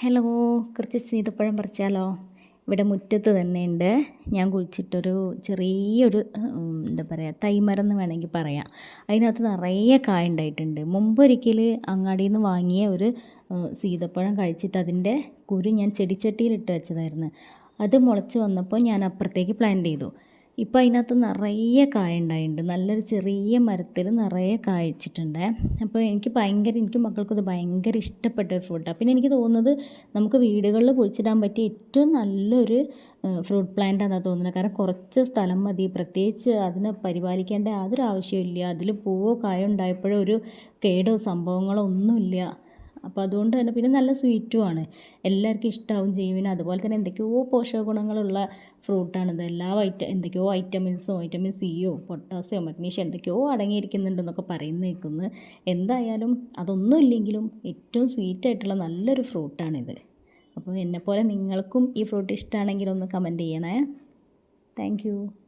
Hello കുറച്ച് സീതപ്പഴം പറിച്ചാലോ? ഇവിടെ മുറ്റത്ത് തന്നെ ഉണ്ട് ഞാൻ കുഴിച്ചിട്ടൊരു ചെറിയൊരു എന്താ പറയുക തൈമരം എന്ന് വേണമെങ്കിൽ പറയാം. അതിനകത്ത് നിറയെ കായ ഉണ്ടായിട്ടുണ്ട്. മുമ്പൊരിക്കൽ അങ്ങാടിയിൽ നിന്ന് വാങ്ങിയ ഒരു സീതപ്പഴം കഴിച്ചിട്ട് അതിന്റെ കുരു ഞാൻ ചെടിച്ചട്ടിയിലിട്ട് വെച്ചതായിരുന്നു. അത് മുളച്ച് വന്നപ്പോൾ ഞാൻ അപ്പുറത്തേക്ക് പ്ലാൻ ചെയ്തു. ഇപ്പോൾ അതിനകത്ത് നിറയെ കായ ഉണ്ടായിട്ടുണ്ട്. നല്ലൊരു ചെറിയ മരത്തിൽ നിറയെ കായച്ചിട്ടുണ്ട് അപ്പോൾ എനിക്ക് ഭയങ്കര എനിക്ക് മക്കൾക്കത് ഭയങ്കര ഇഷ്ടപ്പെട്ട ഒരു ഫ്രൂട്ടാണ് പിന്നെ എനിക്ക് തോന്നുന്നത് നമുക്ക് വീടുകളിൽ കുഴിച്ചിടാൻ പറ്റിയ ഏറ്റവും നല്ലൊരു ഫ്രൂട്ട് പ്ലാന്റ് ആണെന്നാണ് തോന്നുന്നത്. കാരണം കുറച്ച് സ്ഥലം മതി. പ്രത്യേകിച്ച് അതിനെ പരിപാലിക്കേണ്ട യാതൊരു ആവശ്യമില്ല അതിൽ പൂവോ കായോ ഉണ്ടായപ്പോഴോ ഒരു കേടോ സംഭവങ്ങളോ ഒന്നുമില്ല. അപ്പോൾ അതുകൊണ്ട് തന്നെ പിന്നെ നല്ല സ്വീറ്റുമാണ് എല്ലാവർക്കും ഇഷ്ടമാവും ചെയ്യും അതുപോലെ തന്നെ എന്തൊക്കെയോ പോഷക ഗുണങ്ങളുള്ള ഫ്രൂട്ടാണിത് എല്ലാ വൈറ്റ എന്തൊക്കെയോ വൈറ്റമിൻസോ വൈറ്റമിൻ സിയോ പൊട്ടാസ്യോ മഗ്നീഷ്യം എന്തൊക്കെയോ അടങ്ങിയിരിക്കുന്നുണ്ടെന്നൊക്കെ പറയുന്ന നിൽക്കുന്നു എന്തായാലും അതൊന്നും ഇല്ലെങ്കിലും ഏറ്റവും സ്വീറ്റായിട്ടുള്ള നല്ലൊരു ഫ്രൂട്ടാണിത് അപ്പോൾ എന്നെപ്പോലെ നിങ്ങൾക്കും ഈ ഫ്രൂട്ട് ഇഷ്ടമാണെങ്കിൽ ഒന്ന് കമന്റ് ചെയ്യണേ. താങ്ക്